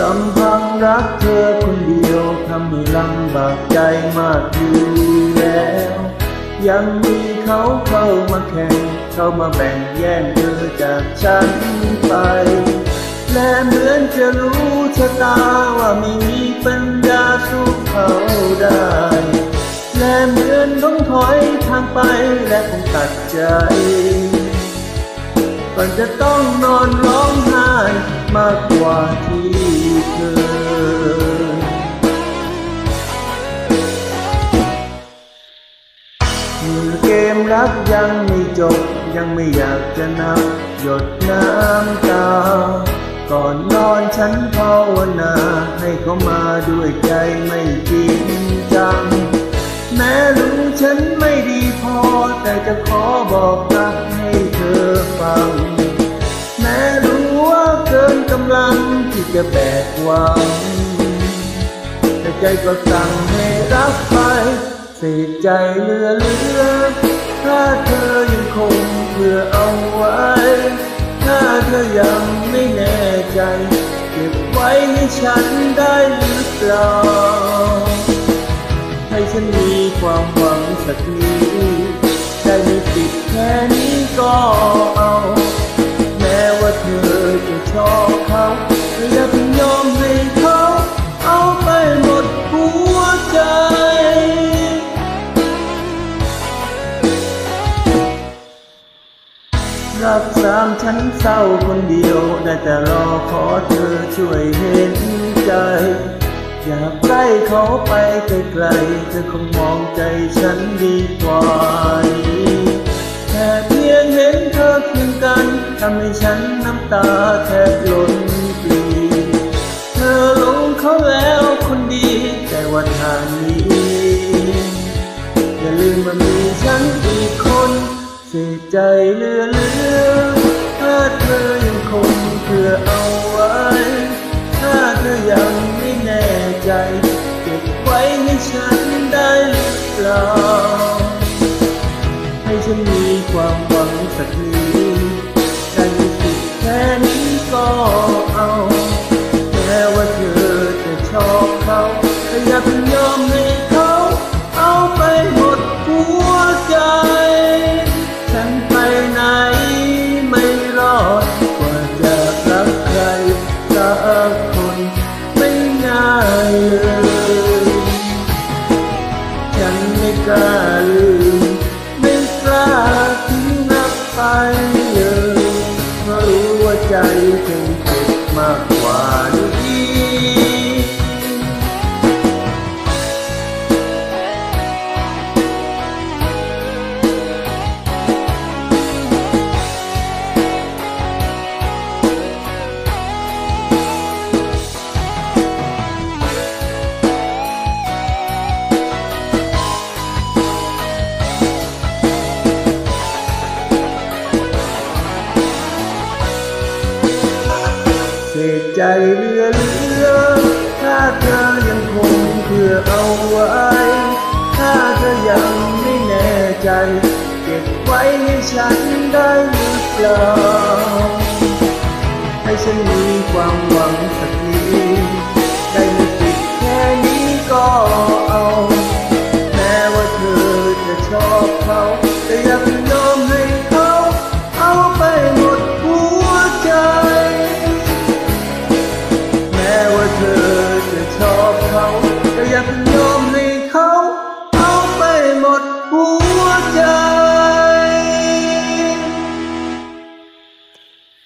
ลำพังรักเธอคนเดียวทำให้ลำบากใจมากอยู่แล้ว ยังมีเขาเข้ามาแข่ง เข้ามาแบ่งแย่งเธอจากฉันไป และเหมือนจะรู้ชะตาว่าไม่มีปัญญาสู้เขาได้ และเหมือนต้องถอยทางไปและคงตัดใจก่อนจะต้องนอนร้องไห้ มากกว่าที่เคยเมื่อเกมรักยังไม่จบ ยังไม่อยากจะนับ หยดน้ำตา ก่อนนอนฉันภาวนา ให้เขามาด้วยใจไม่จริงจัง แม้รู้ฉันไม่ดีพอ แต่จะขอบอกรักให้เธอฟังำลังที่จะแบกหวังแต่ใจก็สั่งให้รักไปเศษใจเหลือเหลือ ถ้าเธอยังคงเพื่อเอาไว้ ถ้าเธอยังไม่แน่ใจ เก็บไว้ให้ฉันได้หรือเปล่า ให้ฉันมีความหวังสักนิดได้มีสิทธิ์แค่นี้ก็เอา รักสามฉันเศร้าคนเดียว ได้แต่รอขอเธอช่วยเห็นใจ อย่าใกล้เขาไปไกลๆเธอคงมองใจฉันดีกว่าแค่เพียงเห็นเธอเคียงกันทำให้ฉันน้ำตาแทบหล้นปลีเธอหลงเขาแล้วคนดี แต่ว่าทางนี้ อย่าลืมว่ามีฉันอีกคน สียใจเลือเลือถ้าเธอยังคงเพื่อเอาไว้ ถ้าเธอยังไม่แน่ใจเก็บไว้ให้ฉันได้หรือเปล่า ให้ฉันมีความหวังสักนิดได้มีสิทธิ์แค่นี้ก็เอาแม้ว่าเธอจะชอบเขาแต่อยาเไหนไม่รอดกว่าจะรักใครสักคนไม่ง่ายเลยฉันไม่กล้าลืมไม่กล้าทิ้งนับไปเลยเพราะรู้ว่าใจคงเจ็บมาก เหตุใจเหลือเลือถ้าเธอยังคงเพื่อเอาไว้ ถ้าเธอยังไม่แน่ใจ เก็บไว้ให้ฉันได้หรือเปล่าให้ฉันมีความหวังสักนิดได้มี 不问家